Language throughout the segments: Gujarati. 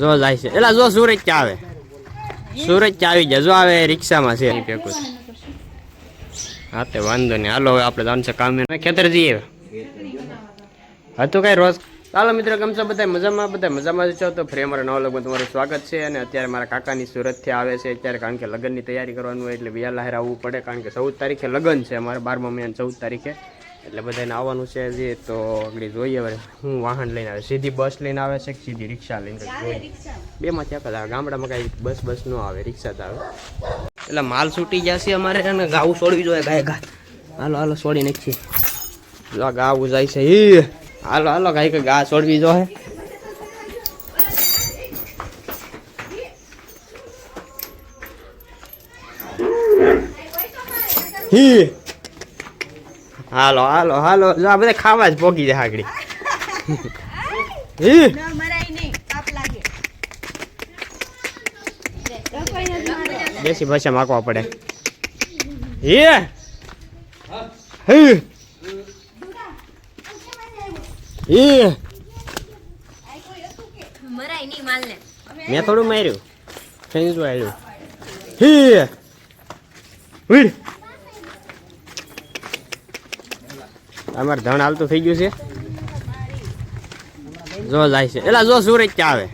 જો જાય છે. એટલે જો સુરત ચા આવે? સુરત ચા આવી જાય જો આવે રિક્ષામાં છે. ભેગું હા તે વાંધો નહીં. હાલો હવે આપણે જાણશે કામે. ખેતર જઈએ. હતું કઈ રોજ? ચાલો મિત્રો કેમ છો? બધા મજામાં? બધા મજામાં જ છો? તો ફરી અમારા નવા તમારું સ્વાગત છે. અને અત્યારે મારા કાકાની સુરતથી આવે છે. અત્યારે કારણ કે લગ્નની તૈયારી કરવાનું હોય એટલે વહેલા લહેર આવવું પડે. કારણ કે ચૌદ તારીખે લગ્ન છે અમારે. બારમા મહિના ચૌદ તારીખે. એટલે બધાને આવવાનું છે જે તો આગળ જોઈએ હવે હું વાહન લઈને આવે. સીધી બસ લઈને આવે છે કે સીધી રિક્ષા લઈને? બેમાંથી એક જ ગામડામાં કાંઈ બસ બસ ન આવે રિક્ષા જ આવે. એટલે માલ છૂટી જશે અમારે અને ગાવું છોડવી જોઈએ ગાય ગા હાલો હાલો છોડી નાખીએ. જો ગાવું જાય છે. ઈ! હાલો હાલો ગાય કે ગા છોડવી જોઈએ. હી હાલો હાલો હાલો. જો આ બધા ખાવા જ પોગી જાય હાકડી. દેશી ભાષા માકવા પડે. હે હે હે મેં થોડું માર્યું. ખેંચું આવ્યું હે અમારે ધણ હાલતું થઈ ગયું છે. જો જાય છે. એટલે જો સુરજ ચા આવે?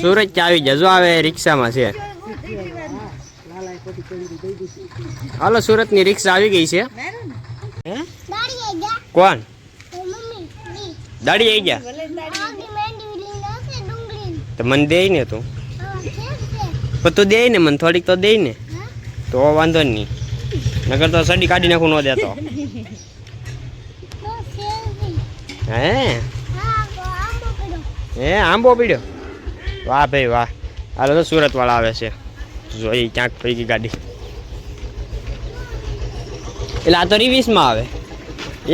સુરજ ચા આવી જાય જો આવે રિક્ષામાં છે. હાલો, સુરતની રિક્ષા આવી ગઈ છે. કોણ? દાડી આવી ગયા? તો મને દે ને તું. પણ તું દે ને મને, થોડીક તો દે ને. તો વાંધો નહીં. નગર તો સડી કાઢી નાખું ન દેતો. હે? હે આંબો પીડ્યો? વાહ ભાઈ વાહ. હાલો તો સુરત વાળા આવે છે. જોઈ ક્યાંક પડી ગઈ ગાડી. એટલે આ તો રિવિસમાં આવે.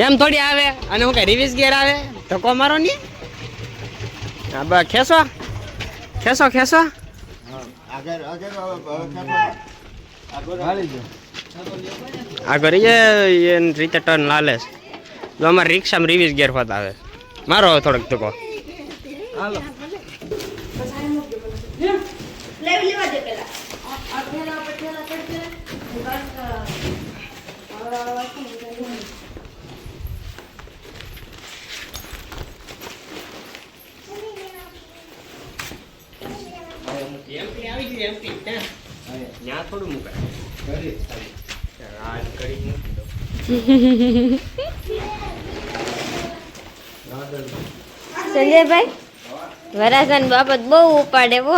એમ થોડી આવે. અને હું કઈ રિવિસ ગેર આવે? ધક્કો મારો નહીં? હા બસ ખેસો ખેસો ખેસો આગળ એ રીતે ટર્ન લાલે છે. જો અમારે રિક્ષામાં રિવિઝ ગેર હોતા આવે મારો હવે થોડોક ટૂંકો. થોડું મુકાય. રાજ કરી. મૂકી દો સંજયભાઈ વરાસન બાબત બહુ ઉપાડે વો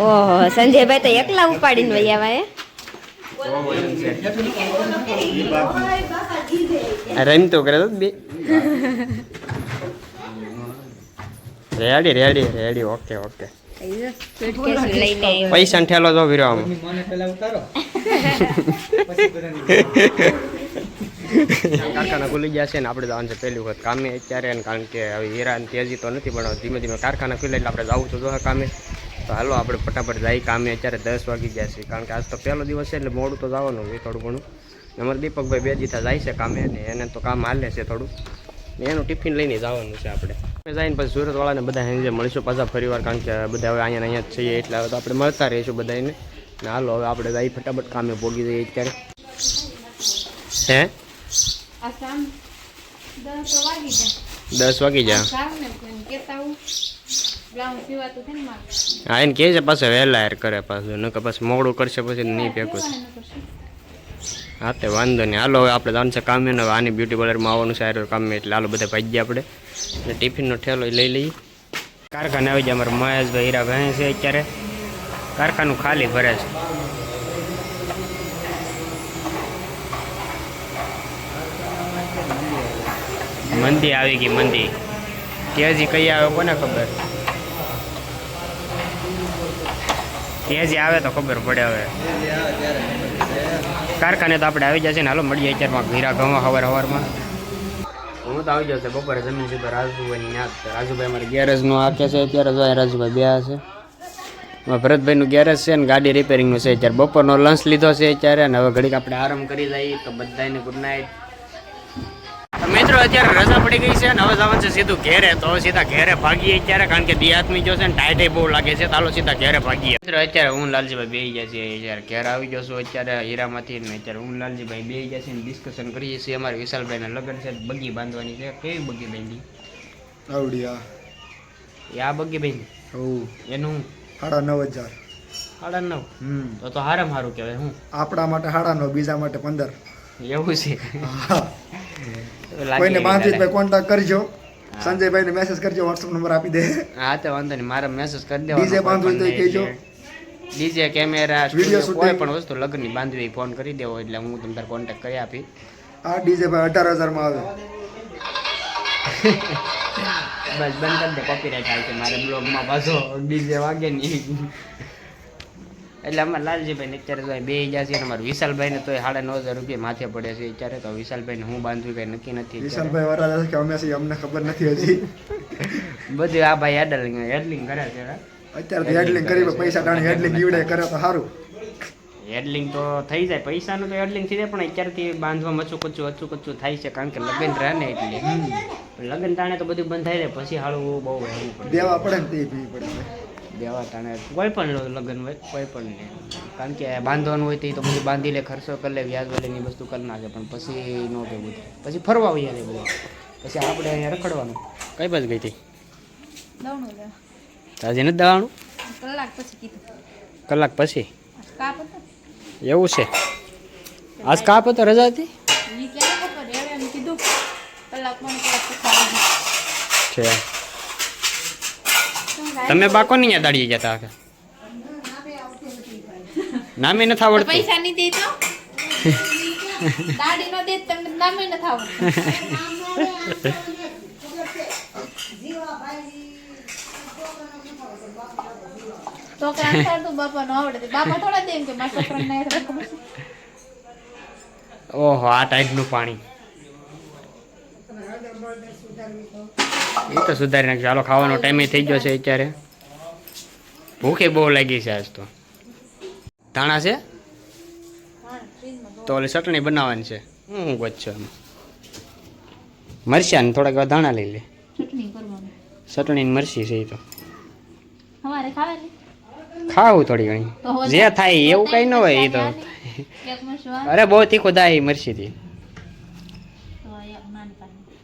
ઓહો સંજયભાઈ તો એકલા ઉપાડીને વૈયા ભાઈ હે. રમતો કરે તો બે ready ready ready okay okay પૈસા ઠેલો તો વીરો આમ કારખાના ખુલી ગયા છે ને આપણે જવાનું છે પહેલી વખત કામે અત્યારે કારણ કે હવે હીરા તેજી તો નથી પણ ધીમે ધીમે કારખાના ખુલે એટલે આપણે જવું તો કામે તો હાલો આપણે ફટાફટ જાય કામે અત્યારે દસ વાગી ગયા છે કારણ કે આજ તો પહેલો દિવસ છે એટલે મોડું તો જવાનું છે થોડું ઘણું. અમારે દીપકભાઈ બે દીધા જાય છે કામે ને એને તો કામ હાલે છે થોડું. એનું ટિફિન લઈને જવાનું છે આપણે. જઈને પછી સુરતવાળાને બધા સાંજે મળીશું પાછા ફરીવાર, કારણ કે બધા હવે અહીંયા અહીંયા જ છીએ એટલે હવે તો આપણે મળતા રહીશું બધાને ને હાલો, હવે આપણે જઈ ફટાફટ કામે ભોગી જઈએ અત્યારે. હે? દસ વાગી જા હું, એને કહે છે પાછા વહેલા યાર કરે પાછું, નકર પાછું મોડું કરશે પછી નહીં ભેગું હા, તે વાંધો નહીં. હાલો, હવે આપણે જાણ છે કામે ને આની બ્યુટી પાર્લરમાં આવવાનું છે સારું કામે એટલે હાલો બધા ભાગ્યા આપણે. એટલે ટિફિનનો ઠેલો લઈ લઈએ. કારખાને આવી જાય અમારે મહેશભાઈ હીરા ભાઈ છે અત્યારે. કારખાનું ખાલી ભરે છે. મંદી આવી ગઈ, મંદી. તેજી કઈ આવે કોને ખબર? તેજી આવે તો ખબર પડે હવે. કારખાને તો આપણે આવી જશે ને, હાલો, મળીએ અત્યારમાં ઘીરા ઘઉં હવાર હવારમાં. હું તો આવી જાઉં છું, બપોરે જમીન સીધો રાજુભાઈ યાદ છે. રાજુભાઈ અમારે ગેરેજનું આખે છે, અત્યારે જો રાજુભાઈ બે છે. ભરતભાઈનું ગેરેજ છે ને, ગાડી રિપેરિંગનું છે અત્યારે. બપોરનો લંચ લીધો છે અત્યારે, અને હવે ઘડીક આપણે આરામ કરી જઈએ તો બધાને ગુડ નાઇટ મિત્રો અત્યારે રજા પડી ગઈ છે અને હવે જવાનું છે સીધું ઘેરે. તો સીધા ઘેરે ભાગીએ અત્યારે કારણ કે દિયાત્મી જો છે ને ટાઈટે બહુ લાગે છે. ચાલો સીધા ઘેરે ભાગીએ. મિત્રો અત્યારે હું લાલજીભાઈ બેહી ગયા છીએ. અત્યારે ઘેર આવી ગયો છું અત્યારે હીરામાંથી ને અત્યારે હું લાલજીભાઈ બેહી ગયા છીએ ડિસ્કશન કરીએ છીએ. અમારે વિશાલભાઈના લગ્ન છે બગી બાંધવાની છે. કેવી બગી બાંધી? આવડિયા. એ આ બગી બાંધી? એનું? સાડા નવ હજાર. સાડા નવ? તો તો હારામ સારું કહેવાય હું? આપણા માટે સાડા નવ બીજા માટે પંદર. એવું છે? હા. કોઈને એવી બાંધીભાઈ દાદા. કોન્ટેક્ટ કરજો. સંજયભાઈને મેસેજ કરજો વોટ્સઅપ નંબર આપી દે. હા તો વાંધો નહીં. મારા મેસેજ કરી દેવા ડીજે બાંધવું તો કહેજો. ડીજે કેમેરા સ્ટુડિયો કોઈ પણ વસ્તુ લગ્નની બાંધવી ફોન કરી દેવો એટલે હું તમને કોન્ટેક્ટ કરી આપી આ ડીજે ભાઈ અઢાર હજારમાં આવે. બસ બંધ કરી દે કોપીરાઇટ આવશે મારે બ્લોગમાં પાછો ડીજે વાગે નહીં. એટલે અમારે લાલજીભાઈ અત્યારે તો બે હજાર છે અમારે વિશાલભાઈ ને તો સાડા નવ હજાર રૂપિયા માથે પડે છે અત્યારે તો વિશાલભાઈ ને હું બાંધવું કઈ નક્કી નથી વિશાલભાઈ વાળા કે અમે છીએ અમને ખબર નથી હજી. બધું આ ભાઈ હેડલિંગ હેડલિંગ કરે છે અત્યારે હેડલિંગ કરી પૈસા ટાણી હેડલિંગ ઈવડે કરે તો સારું. હેડલિંગ તો થઈ જાય પૈસાનું તો હેડલિંગ થઈ જાય પણ અત્યારથી બાંધવામાં અચું કચું અચું કચું થાય છે કારણ કે લગ્ન રહે ને એટલે. લગ્ન તાણે તો બધું બંધ થાય પછી હાળવું બહુ દેવા પડે ને તે પડે દેવા તાણે કોઈ પણ લગ્ન હોય કોઈ પણ નહીં કારણ કે બાંધવાનું હોય તો એ તો પછી બાંધી લે ખર્ચો કરી લે વ્યાજ વાળીની વસ્તુ કરી નાખે પણ પછી નો ભેગું થાય પછી ફરવા હોઈએ ને બધું. પછી આપણે અહીંયા રખડવાનું. કઈ બાજુ ગઈ હતી? લે નથી દવાનું કલાક પછી કીધું. કલાક પછી? આ કાપ હતો. એવું છે? આજ કાપ હતો રજા હતી? ઈ તમે બાકો નહીં યાદ આડી જતા કે નામે નથી તો આવડતું. પૈસા નહીં દે તો દાડી નો દે તો તમને નામે ન થાવ છોકરા તો બાપા નો આવડે બાપા થોડા દે કે મારા છોકરા ને ઓહો આ ટાઈપનું પાણી. એ તો સુધારી નાખજો. ચાલો ખાવાનો ટાઈમ થઈ ગયો છે અત્યારે. ભૂખે બહુ લાગી છે આજ તો. ધાણા છે? તો ઓલી ચટણી બનાવવાની છે. હું વચ્ચે એમ ને થોડાક ધાણા લઈ લે. ચટણી ને મરચી છે એ તો. ખાવું થોડી ઘણી. જે થાય એવું કઈ ન હોય એ તો. મરચું અરે બહુ તીખું થાય મરચીથી. તો એક નાનપાનું. એક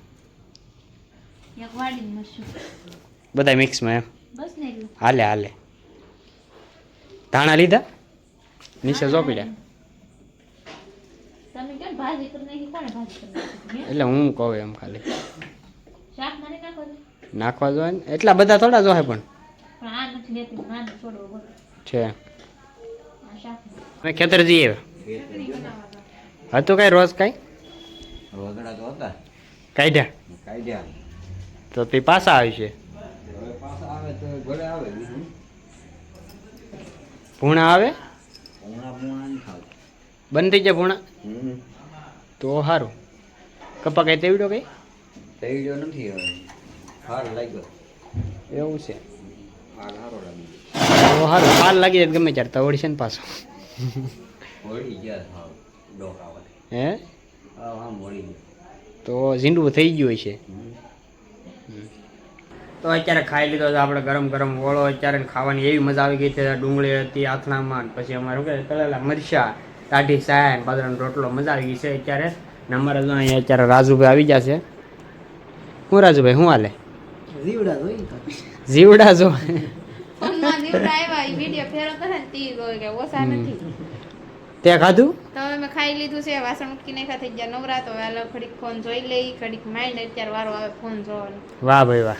વાડીનું મરચું. બધા મિક્સમાં એમ? બસ ને એટલું. હાલે હાલે. ધાણા લીધા? નીચે ચોપડ્યા? એટલે હું કહું એમ ખાલી. નાખવા જોઈએ ને? એટલા બધા થોડા જોહે પણ. પણ આ નથી લેતી નાનું છોડવો બોલો. છે. ખેતર જઈએ હતું કઈ રોજ કઈ? કાઢ્યા કાઢ્યા તો તે પાછા આવશે ભૂણા આવે? બંધ થઈ જાય ભૂણા? તો સારું કપા કઈ તેવડ્યો કઈ? તેવડ્યો ગયો નથી હવે. સારું લાગ્યો. એવું છે. તો સારું ફાલ લાગી જાય ગમે ત્યારે તવડી છે ને પાછો. હે? તો ઝીંડવું થઈ ગયું છે. તો અત્યારે ખાઈ લીધો હતો આપણે ગરમ ગરમ ઓળો અત્યારે ખાવાની એવી મજા આવી ગઈ છે ડુંગળી હતી આથણામાં પછી અમારે શું કહે તળેલા મરચા ટાઢી સાય બાજરાનો રોટલો મજા આવી ગઈ છે અત્યારે. ને અમારે જો અહીંયા અત્યારે રાજુભાઈ આવી ગયા છે. હું રાજુભાઈ શું હાલે? જીવડા જો. કે ઓછા નથી. તે ખાધું? તો હવે મેં ખાઈ લીધું છે વાસણ ઉટકી નાખ્યા થઈ ગયા નવરા તો હાલો ઘડીક ફોન જોઈ લઈ ઘડીક માઇન્ડ અત્યારે વારો આવે ફોન જોવાનો. વાહ ભાઈ વાહ.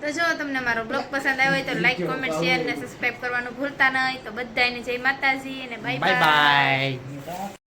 તો જો તમને મારો બ્લોગ પસંદ આવ્યો હોય તો લાઈક કોમેન્ટ શેર ને સબસ્ક્રાઇબ કરવાનું ભૂલતા નહીં. તો બધાને જય માતાજી અને બાય બાય